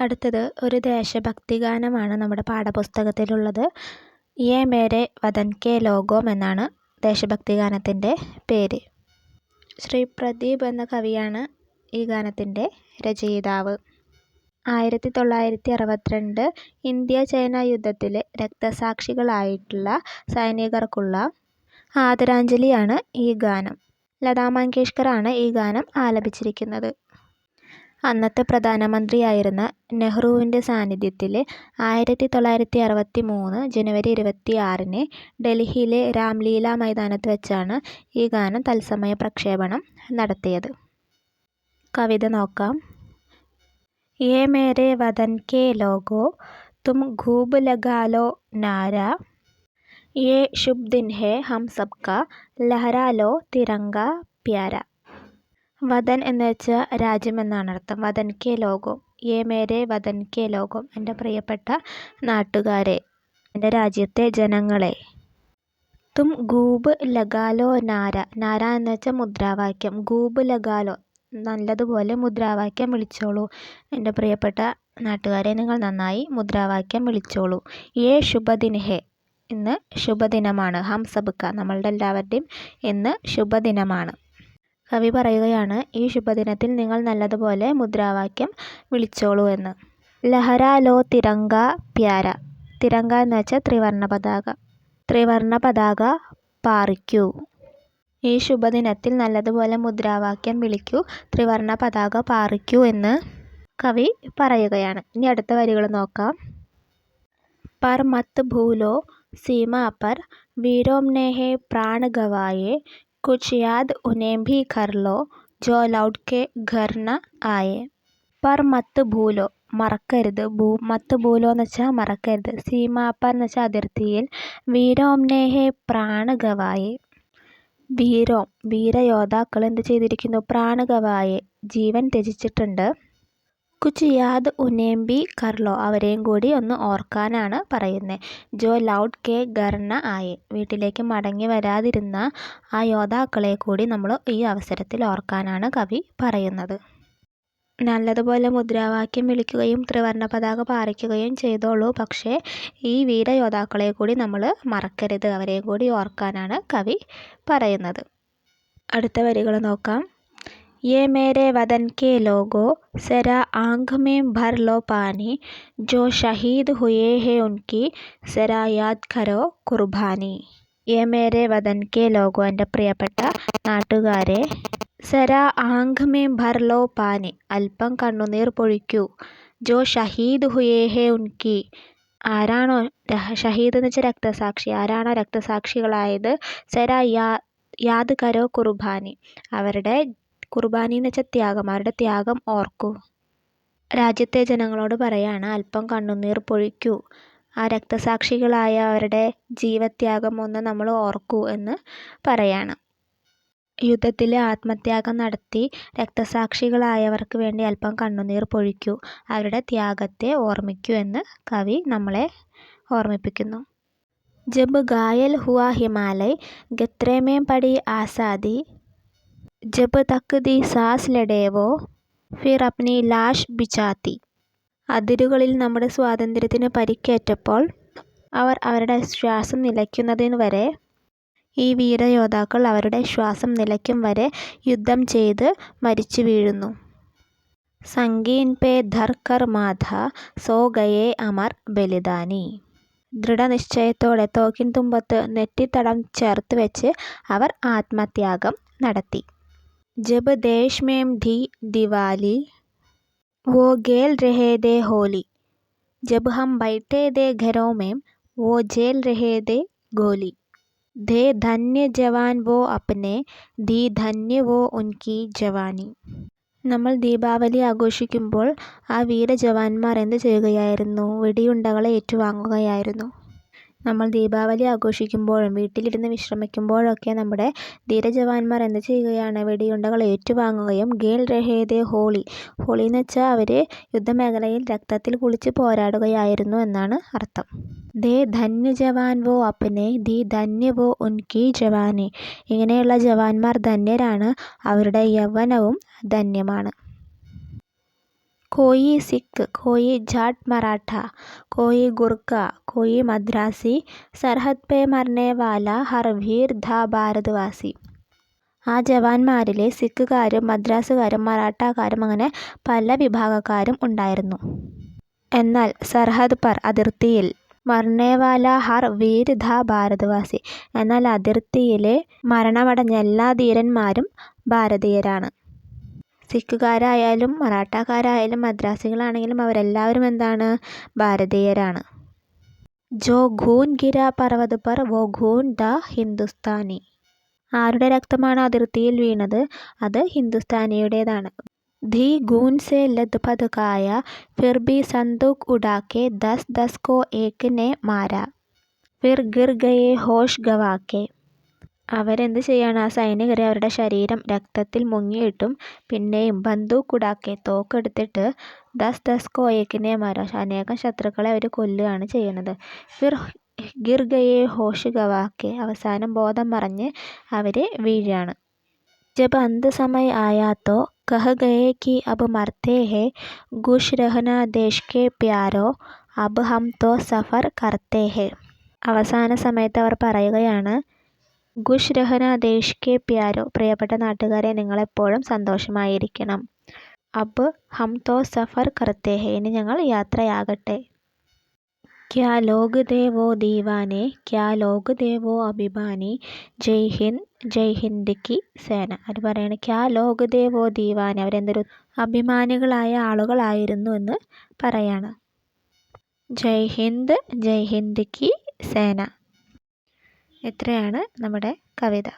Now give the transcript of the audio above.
അടുത്തത് ഒരു ദേശഭക്തി ഗാനമാണ് നമ്മുടെ പാഠപുസ്തകത്തിലുള്ളത്. യേ മേരെ വതൻ കെ ലോഗോം എന്നാണ് ദേശഭക്തി ഗാനത്തിന്റെ പേര്. ശ്രീ പ്രദീപ് എന്ന കവിയാണ് ഈ ഗാനത്തിന്റെ രചയിതാവ്. ആയിരത്തി തൊള്ളായിരത്തി അറുപത്തിരണ്ട് ഇന്ത്യ ചൈന യുദ്ധത്തിലെ രക്തസാക്ഷികളായിട്ടുള്ള സൈനികർക്കുള്ള ആദരാഞ്ജലിയാണ് ഈ ഗാനം. ലതാ മങ്കേഷ്കറാണ് ഈ ഗാനം ആലപിച്ചിരിക്കുന്നത്. അന്നത്തെ പ്രധാനമന്ത്രിയായിരുന്ന നെഹ്റുവിന്റെ സാന്നിധ്യത്തിൽ ആയിരത്തി തൊള്ളായിരത്തി അറുപത്തി മൂന്ന് ജനുവരി ഇരുപത്തി ആറിന് ഡൽഹിയിലെ രാംലീല മൈതാനത്ത് വെച്ചാണ് ഈ ഗാനം തത്സമയ പ്രക്ഷേപണം നടത്തിയത്. കവിത നോക്കാം. ഏ മേരെ വതൻ കെ ലോഗോ തും ഖൂബ് ലഗാലോ നാര. ഏ ശുഭ് ദിൻ ഹേ ഹം സബ്ക ലഹരാലോ തിരങ്ക പ്യാര. വതൻ എന്ന് വെച്ചാൽ രാജ്യം എന്നാണ് അർത്ഥം. വതൻ കെ ലോകം. യേ മേരെ വതൻ കെ ലോകം. എന്റെ പ്രിയപ്പെട്ട നാട്ടുകാരെ എന്റെ രാജ്യത്തെ ജനങ്ങളെ. തും ഗൂബ് ലഗാലോ നാര. നാര എന്ന് വെച്ചാൽ മുദ്രാവാക്യം. ഗൂബ് ലഗാലോ. നല്ലതുപോലെ മുദ്രാവാക്യം വിളിച്ചോളൂ. എന്റെ പ്രിയപ്പെട്ട നാട്ടുകാരെ നിങ്ങൾ നന്നായി മുദ്രാവാക്യം വിളിച്ചോളൂ. യേ ശുഭദിൻ ഇന്ന് ശുഭദിനമാണ്. ഹം സബ്ക നമ്മളുടെ എല്ലാവരുടെയും ഇന്ന് ശുഭദിനമാണ്. കവി പറയുകയാണ് ഈ ശുഭദിനത്തിൽ നിങ്ങൾ നല്ലതുപോലെ മുദ്രാവാക്യം വിളിച്ചോളൂ എന്ന്. ലഹരാലോ തിരങ്ക പ്യാര. തിരങ്ക എന്ന് വെച്ചാൽ ത്രിവർണ പതാക. ത്രിവർണ പതാക പാറിക്കൂ. ഈ ശുഭദിനത്തിൽ നല്ലതുപോലെ മുദ്രാവാക്യം വിളിക്കൂ ത്രിവർണ പതാക പാറിക്കൂ എന്ന് കവി പറയുകയാണ്. ഇനി അടുത്ത വരികൾ നോക്കാം. പർ മത്ത് ഭൂലോ സീമാ പർ വീരോംനേഹേ പ്രാണഗവായേ. कुछ याद उन्हें भी कर लो जो लौट के घर न आए പർ മത്ത് ഭൂലോ മറക്കരുത് ഭൂ മത്ത് ഭൂലോ എന്ന് വെച്ചാൽ മറക്കരുത് സീമാപ്പർ എന്ന് വെച്ചാൽ അതിർത്തിയിൽ വീരോംനെ ഹേ പ്രാണ ഗവായെ വീരോം വീരയോദ്ധാക്കൾ എന്ത് ചെയ്തിരിക്കുന്നു പ്രാണഗവായെ ജീവൻ ത്യജിച്ചിട്ടുണ്ട് കുച്ച് യാദ് ഉനേംബി കർലോ അവരെയും കൂടി ഒന്ന് ഓർക്കാനാണ് പറയുന്നത് ജോ ലൗഡ് കെ ഗർണ ആയി. വീട്ടിലേക്ക് മടങ്ങി വരാതിരുന്ന ആ യോദ്ധാക്കളെ കൂടി നമ്മൾ ഈ അവസരത്തിൽ ഓർക്കാനാണ് കവി പറയുന്നത്. നല്ലതുപോലെ മുദ്രാവാക്യം വിളിക്കുകയും ത്രിവർണ പതാക പാറിക്കുകയും ചെയ്തോളൂ. പക്ഷേ ഈ വീരയോദ്ധാക്കളെ കൂടി നമ്മൾ മറക്കരുത്. അവരെയും കൂടി ഓർക്കാനാണ് കവി പറയുന്നത്. അടുത്ത വരികൾ നോക്കാം. ये मेरे वतन के लोगों जरा आँख में भर लो पानी जो शहीद हुए हैं उनकी जरा याद करो കുർബാനി യേ മേരെ വതൻ കെ ലോഗോ എൻ്റെ പ്രിയപ്പെട്ട നാട്ടുകാരെ സര ആങ്ക് മേ ഭർ ലോ പാനി അല്പം കണ്ണുനീർ പൊഴിക്കൂ ജോ ഷഹീദ് ഹുയേ ഹേ ഉൻകി ആരാണോ ഷഹീദ് എന്ന് വെച്ചാൽ രക്തസാക്ഷി ആരാണോ രക്തസാക്ഷികളായത് സര യാ യാദ് കരോ കുർബാനി അവരുടെ കുർബാനി എന്ന് വെച്ചാൽ ത്യാഗം അവരുടെ ത്യാഗം ഓർക്കൂ. രാജ്യത്തെ ജനങ്ങളോട് പറയാണ് അല്പം കണ്ണുനീർ പൊഴിക്കൂ. ആ രക്തസാക്ഷികളായ അവരുടെ ജീവത്യാഗം ഒന്ന് നമ്മൾ ഓർക്കൂ എന്ന് പറയാണ്. യുദ്ധത്തിൽ ആത്മത്യാഗം നടത്തി രക്തസാക്ഷികളായവർക്ക് വേണ്ടി അല്പം കണ്ണുനീർ പൊഴിക്കൂ. അവരുടെ ത്യാഗത്തെ ഓർമ്മിക്കൂ എന്ന് കവി നമ്മളെ ഓർമ്മിപ്പിക്കുന്നു. ജബ് ഗായൽ ഹുവ ഹിമാലയ് ഗത്രേമേം പടി ആസാദി ജബ് तक ദി സാസ് ലഡേവോ ഫിർ അപ്നി ലാഷ് ബിച്ചാത്തി അതിരുകളിൽ നമ്മുടെ സ്വാതന്ത്ര്യത്തിന് പരിക്കേറ്റപ്പോൾ അവർ അവരുടെ ശ്വാസം നിലയ്ക്കുന്നതിന് വരെ ഈ വീരയോദ്ധാക്കൾ അവരുടെ ശ്വാസം നിലയ്ക്കും വരെ യുദ്ധം ചെയ്ത് മരിച്ചു വീഴുന്നു. സംഗീൻ പേ ധർ കർ മാധ സോ ഗയേ അമർ ബലിദാനി. ദൃഢനിശ്ചയത്തോടെ തോക്കിൻ തുമ്പത്ത് നെറ്റിത്തടം ചേർത്ത് വെച്ച് അവർ ആത്മത്യാഗം നടത്തി. ജബ് ദേശ് മേം ധി ദിവാലി वो गेल रहे दे होली जब हम बैठे दे घरों में वो जेल रहे दे गोली ധേ ധന്യ ജവാൻ വോ അപ്നെ ധീ ധന്യ വോ ഉൻകി ജവാനി നമ്മൾ ദീപാവലി ആഘോഷിക്കുമ്പോൾ ആ വീരജവാന്മാർ എന്ത് ചെയ്യുകയായിരുന്നു വെടിയുണ്ടകളെ ഏറ്റുവാങ്ങുകയായിരുന്നു നമ്മൾ ദീപാവലി ആഘോഷിക്കുമ്പോഴും വീട്ടിലിരുന്ന് വിശ്രമിക്കുമ്പോഴൊക്കെ നമ്മുടെ ധീരജവാന്മാർ എന്ത് ചെയ്യുകയാണ്? വെടിയുണ്ടകൾ ഏറ്റുവാങ്ങുകയും ഗേൽ രഹേദേ ഹോളി. ഹോളി എന്ന് വെച്ചാൽ അവർ യുദ്ധമേഖലയിൽ രക്തത്തിൽ കുളിച്ച് പോരാടുകയായിരുന്നു എന്നാണ് അർത്ഥം. ദേ ധന്യ ജവാൻ വോ അപ്പനെ ദി ധന്യ വോ ഉൻകി ജവാനെ. ഇങ്ങനെയുള്ള ജവാന്മാർ ധന്യരാണ്. അവരുടെ യൗവനവും ധന്യമാണ്. കോയി സിഖ് കോയി ജാട്ട് മറാഠ കോയി ഗുർഖ കോയി മദ്രാസി സർഹദ് പേ മർനേവാല ഹർവീർ ധാ ഭാരതവാസി. ആ ജവാന്മാരിലെ സിഖുകാരും മദ്രാസുകാരും മറാഠക്കാരും അങ്ങനെ പല വിഭാഗക്കാരും ഉണ്ടായിരുന്നു. എന്നാൽ സർഹദ് പർ അതിർത്തിയിൽ മർണേവാല ഹർ വീർ ധാ ഭാരതവാസി. എന്നാൽ അതിർത്തിയിലെ മരണമടഞ്ഞ എല്ലാ ധീരന്മാരും ഭാരതീയരാണ്. സിഖുകാരായാലും മറാഠാക്കാരായാലും മദ്രാസികളാണെങ്കിലും അവരെല്ലാവരും എന്താണ്? ഭാരതീയരാണ്. ജോ ഖൂൻ ഗിര പർവത് പർ വോ ഖൂൻ ദ ഹിന്ദുസ്ഥാനി. ആരുടെ രക്തമാണ് അതിർത്തിയിൽ വീണത്? അത് ഹിന്ദുസ്ഥാനിയുടേതാണ്. ധി ഖൂൻ സേ ലത് പതുക്കായ കായ ഫിർ ബി ഉഠാകെ ദസ് ദസ് കോ ഏക് നെ മാര. ഫിർ ഗിർ ഗയേ ഹോഷ് ഗവാകെ. അവരെന്ത് ചെയ്യാണ് ആ സൈനികരെ അവരുടെ ശരീരം രക്തത്തിൽ മുങ്ങിയിട്ടും പിന്നെയും ബന്ദൂക്കുടാക്കെ തോക്കെടുത്തിട്ട് ദസ് ദസ് കോയക്കിനെ മര അനേകം ശത്രുക്കളെ അവർ കൊല്ലുകയാണ് ചെയ്യുന്നത്. ഫിർ ഗിർഗയെ ഹോഷ് ഗവാക്കെ അവസാനം ബോധം മറഞ്ഞ് അവർ വീഴുകയാണ്. ജബ് അന്ത് സമയ ആയാത്തോ കഹ ഗയേ കി അബ് മർത്തേ ഹെ ഗുഷ് രഹന ദേശ് കെ പ്യാരോ അബ് ഹം തോ സഫർ കർത്തേ ഹെ അവസാന സമയത്ത് അവർ പറയുകയാണ് ഖുശ് രഹന ദേശ് കെ പ്യാരോ പ്രിയപ്പെട്ട നാട്ടുകാരെ നിങ്ങൾ എപ്പോഴും സന്തോഷമായിരിക്കണം. അബ് ഹം തോ സഫർ കർത്തേ ഹേ ഇനി ഞങ്ങൾ യാത്രയാകട്ടെ. ക്യാ ലോക് ദേവോ ദീവാനെ ക്യാ ലോക് ദേവോ അഭിമാനി ജയ് ഹിന്ദ് ജയ് ഹിന്ദ് കി സേന അവർ പറയാണ് ക്യാ ലോക് ദേവോ ദീവാനെ അവരെന്തൊരു അഭിമാനികളായ ആളുകളായിരുന്നു എന്ന് പറയാണ്. ജയ് ഹിന്ദ് ജയ് ഹിന്ദ് കി സേന ഇത്രയാണ് നമ്മുടെ കവിത.